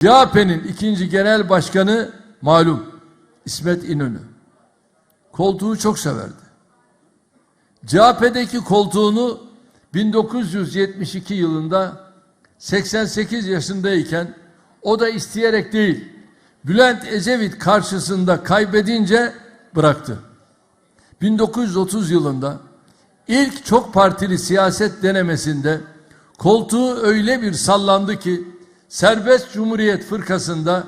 CHP'nin ikinci genel başkanı malum İsmet İnönü. Koltuğu çok severdi. CHP'deki koltuğunu 1972 yılında 88 yaşındayken o da isteyerek değil Bülent Ecevit karşısında kaybedince bıraktı. 1930 yılında ilk çok partili siyaset denemesinde koltuğu öyle bir sallandı ki Serbest Cumhuriyet Fırkası'nda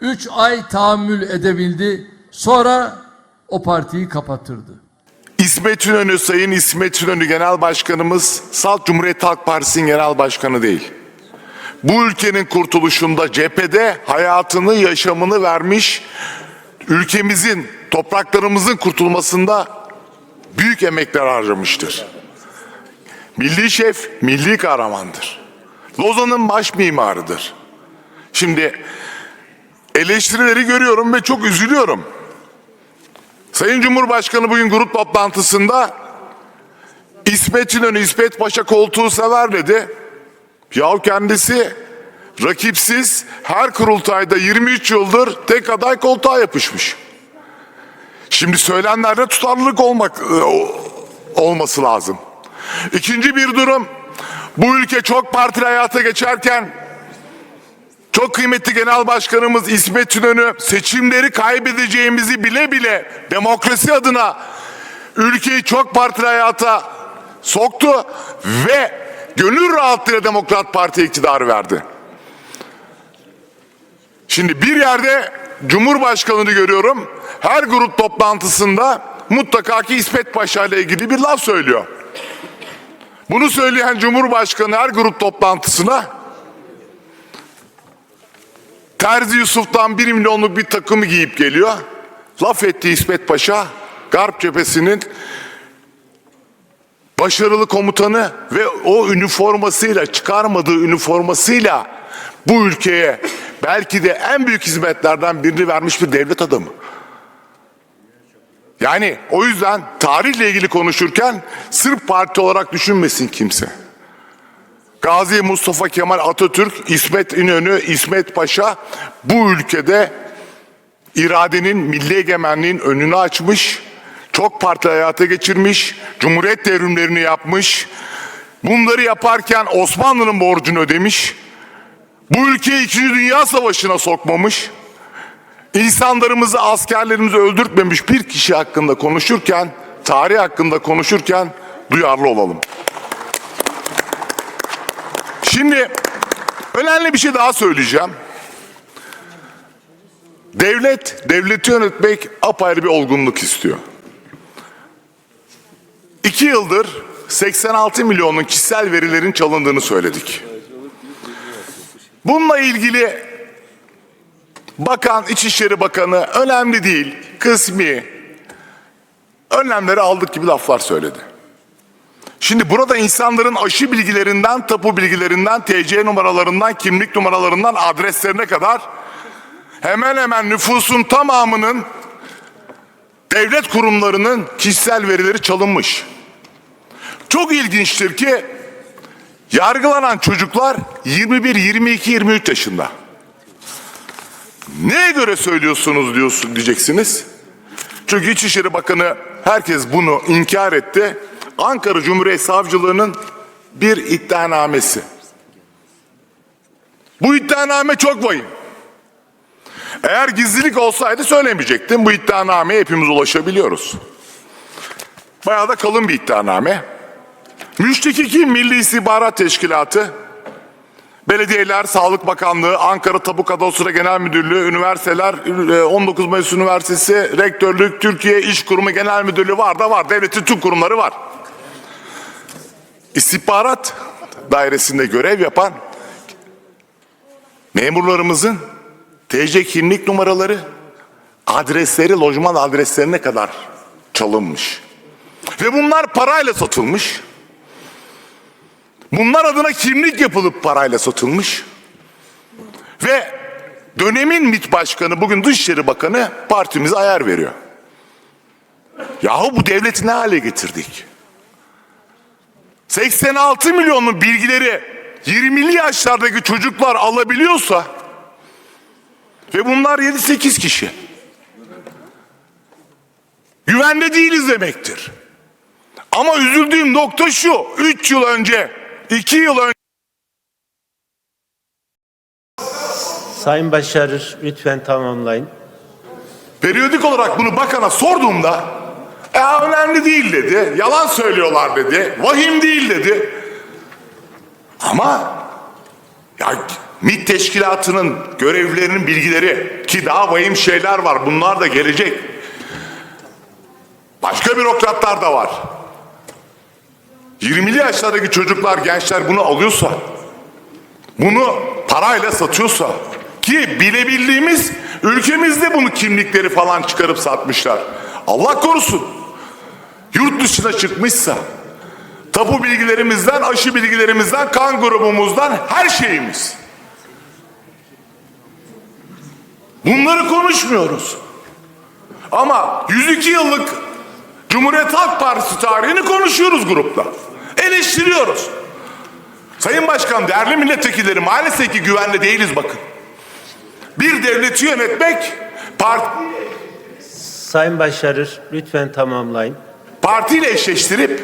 3 ay tahammül edebildi. Sonra o partiyi kapattırdı. İsmet İnönü Sayın İsmet İnönü Genel Başkanımız Salt Cumhuriyet Halk Partisi'nin genel başkanı değil. Bu ülkenin kurtuluşunda cephede hayatını, yaşamını vermiş, ülkemizin, topraklarımızın kurtulmasında büyük emekler harcamıştır. Milli şef, milli kahramandır. Lozan'ın baş mimarıdır. Şimdi eleştirileri görüyorum ve çok üzülüyorum. Sayın Cumhurbaşkanı bugün grup toplantısında İsmet İnönü, İsmet Paşa koltuğu sever dedi. Yahu kendisi rakipsiz her kurultayda 23 yıldır tek aday koltuğa yapışmış. Şimdi söylenenlerde tutarlılık olmak e, olması lazım. İkinci bir durum bu ülke çok partili hayata geçerken çok kıymetli Genel Başkanımız İsmet İnönü seçimleri kaybedeceğimizi bile bile demokrasi adına ülkeyi çok partili hayata soktu ve gönül rahatlığıyla Demokrat Parti iktidarı verdi. Şimdi bir yerde Cumhurbaşkanı'nı görüyorum. Her grup toplantısında mutlaka ki İsmet Paşa ile ilgili bir laf söylüyor. Bunu söyleyen Cumhurbaşkanı her grup toplantısına Terzi Yusuf'tan bir milyonluk bir takımı giyip geliyor. Laf etti İsmet Paşa, Garp cephesinin başarılı komutanı ve o üniformasıyla, çıkarmadığı üniformasıyla bu ülkeye belki de en büyük hizmetlerden birini vermiş bir devlet adamı. Yani o yüzden tarihle ilgili konuşurken sırf parti olarak düşünmesin kimse. Gazi Mustafa Kemal Atatürk, İsmet İnönü, İsmet Paşa bu ülkede iradenin, milli egemenliğin önünü açmış, çok partili hayata geçirmiş, cumhuriyet devrimlerini yapmış, bunları yaparken Osmanlı'nın borcunu ödemiş, bu ülkeyi 2. Dünya Savaşı'na sokmamış, insanlarımızı, askerlerimizi öldürtmemiş bir kişi hakkında konuşurken, tarih hakkında konuşurken duyarlı olalım. Şimdi önemli bir şey daha söyleyeceğim. Devlet, devleti yönetmek apayrı bir olgunluk istiyor. İki yıldır 86 milyonun kişisel verilerin çalındığını söyledik. Bununla ilgili Bakan, İçişleri Bakanı önemli değil, kısmi önlemleri aldık gibi laflar söyledi. Şimdi burada insanların aşı bilgilerinden, tapu bilgilerinden, TC numaralarından, kimlik numaralarından adreslerine kadar hemen hemen nüfusun tamamının devlet kurumlarının kişisel verileri çalınmış. Çok ilginçtir ki yargılanan çocuklar 21, 22, 23 yaşında. Neye göre söylüyorsunuz diyorsun diyeceksiniz. Çünkü İçişleri Bakanı herkes bunu inkar etti. Ankara Cumhuriyet Savcılığı'nın bir iddianamesi. Bu iddianame çok vahim. Eğer gizlilik olsaydı söylemeyecektim. Bu iddianameye hepimiz ulaşabiliyoruz. Bayağı da kalın bir iddianame. Müştekiki Milli İstihbarat Teşkilatı, Belediyeler, Sağlık Bakanlığı, Ankara Tapu Kadastro Genel Müdürlüğü, üniversiteler, e, 19 Mayıs Üniversitesi, Rektörlük, Türkiye İş Kurumu Genel Müdürlüğü var da var. Devletin tüm kurumları var. İstihbarat dairesinde görev yapan memurlarımızın TC kimlik numaraları, adresleri, lojman adreslerine kadar çalınmış. Ve bunlar parayla satılmış. Bunlar adına kimlik yapılıp parayla satılmış. Ve dönemin MİT Başkanı, bugün Dışişleri Bakanı partimize ayar veriyor. Yahu bu devleti ne hale getirdik? 86 milyonun bilgileri 20'li yaşlardaki çocuklar alabiliyorsa Ve bunlar 7-8 kişi. Güvende değiliz demektir. Ama üzüldüğüm nokta şu. 3 yıl önce, 2 yıl önce Sayın Başarır lütfen tamamlayın. periyodik olarak bunu bakana sorduğumda e, önemli değil dedi. Yalan söylüyorlar dedi. Vahim değil dedi. Ama ya MİT teşkilatının görevlilerinin bilgileri ki daha vahim şeyler var. Bunlar da gelecek. Başka bürokratlar da var. 20'li yaşlardaki çocuklar, gençler bunu alıyorsa, bunu parayla satıyorsa ki bilebildiğimiz ülkemizde bunu kimlikleri falan çıkarıp satmışlar. Allah korusun. Yurt dışına çıkmışsa tapu bilgilerimizden, aşı bilgilerimizden, kan grubumuzdan her şeyimiz. Bunları konuşmuyoruz. Ama 102 yıllık Cumhuriyet Halk Partisi tarihini konuşuyoruz grupta. Eleştiriyoruz. Sayın Başkan, değerli milletvekilleri maalesef ki güvenli değiliz bakın. Bir devleti yönetmek parti, Sayın Başarır lütfen tamamlayın. partiyle eşleştirip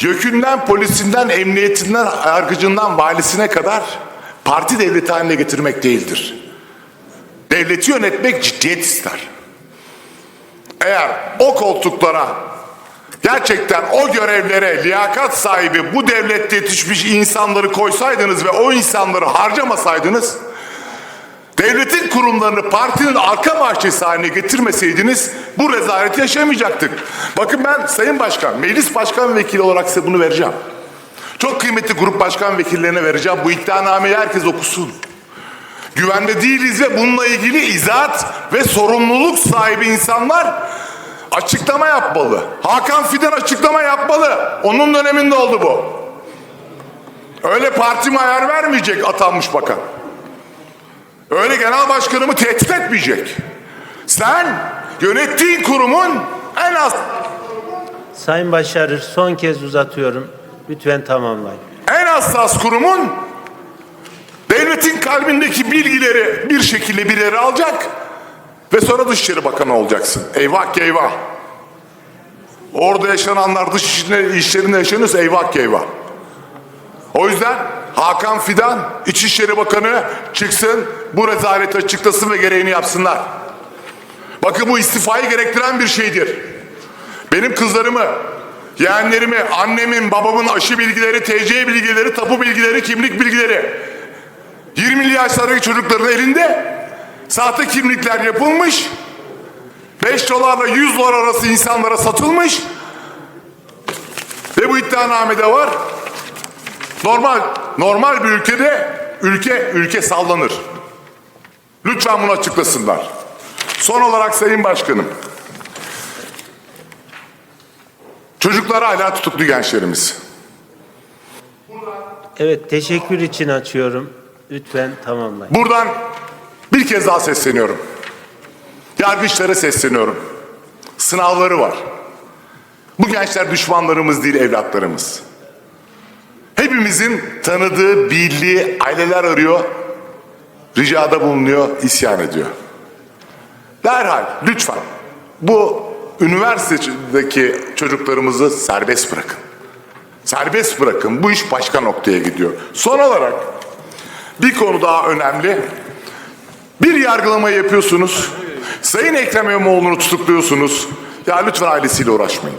YÖK'ünden, polisinden, emniyetinden, yargıcından, valisine kadar parti devleti haline getirmek değildir. Devleti yönetmek ciddiyet ister. Eğer o koltuklara gerçekten o görevlere liyakat sahibi bu devlette yetişmiş insanları koysaydınız ve o insanları harcamasaydınız devletin kurumlarını partinin arka bahçesi haline getirmeseydiniz bu rezaleti yaşamayacaktık. Bakın ben Sayın Başkan, Meclis Başkan Vekili olarak size bunu vereceğim. Çok kıymetli grup başkan vekillerine vereceğim. Bu iddianameyi herkes okusun. Güvende değiliz ve bununla ilgili izahat ve sorumluluk sahibi insanlar açıklama yapmalı. Hakan Fidan açıklama yapmalı. Onun döneminde oldu bu. Öyle partime ayar vermeyecek atanmış bakan. Öyle genel başkanımı tehdit etmeyecek. Sen yönettiğin kurumun en az Sayın Başarır son kez uzatıyorum. Lütfen tamamlayın. en hassas kurumun devletin kalbindeki bilgileri bir şekilde bir yere alacak ve sonra Dışişleri Bakanı olacaksın. Eyvah ki eyvah. Orada yaşananlar dış işlerinde, yaşanıyorsa eyvah ki eyvah. O yüzden Hakan Fidan İçişleri Bakanı çıksın bu rezaleti açıklasın ve gereğini yapsınlar. Bakın bu istifayı gerektiren bir şeydir. Benim kızlarımı, yeğenlerimi, annemin, babamın aşı bilgileri, TC bilgileri, tapu bilgileri, kimlik bilgileri 20'li yaşlardaki çocukların elinde sahte kimlikler yapılmış 5 dolarla 100 dolar arası insanlara satılmış ve bu iddianamede var. Normal normal bir ülkede ülke ülke sallanır. Lütfen bunu açıklasınlar. Son olarak Sayın Başkanım. Çocuklar hala tutuklu gençlerimiz. Evet teşekkür için açıyorum. Lütfen tamamlayın. Buradan bir kez daha sesleniyorum. Yargıçlara sesleniyorum. Sınavları var. Bu gençler düşmanlarımız değil evlatlarımız. Hepimizin tanıdığı, bildiği aileler arıyor, ricada bulunuyor, isyan ediyor. Derhal lütfen bu üniversitedeki çocuklarımızı serbest bırakın. Serbest bırakın. Bu iş başka noktaya gidiyor. Son olarak bir konu daha önemli. Bir yargılama yapıyorsunuz. Sayın Ekrem İmamoğlu'nu tutukluyorsunuz. Ya lütfen ailesiyle uğraşmayın.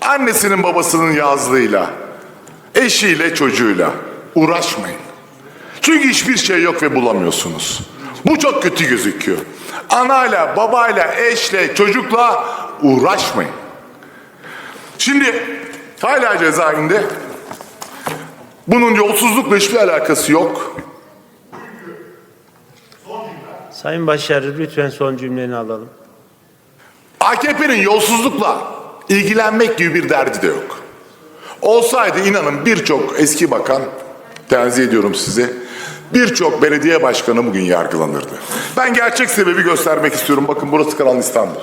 Annesinin babasının yazlığıyla, eşiyle çocuğuyla uğraşmayın. Çünkü hiçbir şey yok ve bulamıyorsunuz. Bu çok kötü gözüküyor. Anayla, babayla, eşle, çocukla uğraşmayın. Şimdi hala cezaevinde. Bunun yolsuzlukla hiçbir alakası yok. Sayın Başarır lütfen son cümleni alalım. AKP'nin yolsuzlukla ilgilenmek gibi bir derdi de yok. Olsaydı inanın birçok eski bakan, tenzih ediyorum size, birçok belediye başkanı bugün yargılanırdı. Ben gerçek sebebi göstermek istiyorum. Bakın burası Kanal İstanbul.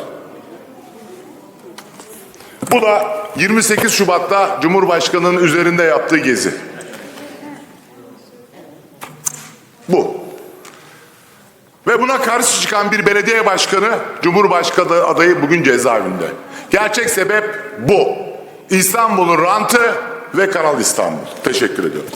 Bu da 28 Şubat'ta Cumhurbaşkanı'nın üzerinde yaptığı gezi. Bu. Ve buna karşı çıkan bir belediye başkanı, Cumhurbaşkanı adayı bugün cezaevinde. Gerçek sebep bu. İstanbul'un rantı ve Kanal İstanbul. Teşekkür ediyorum.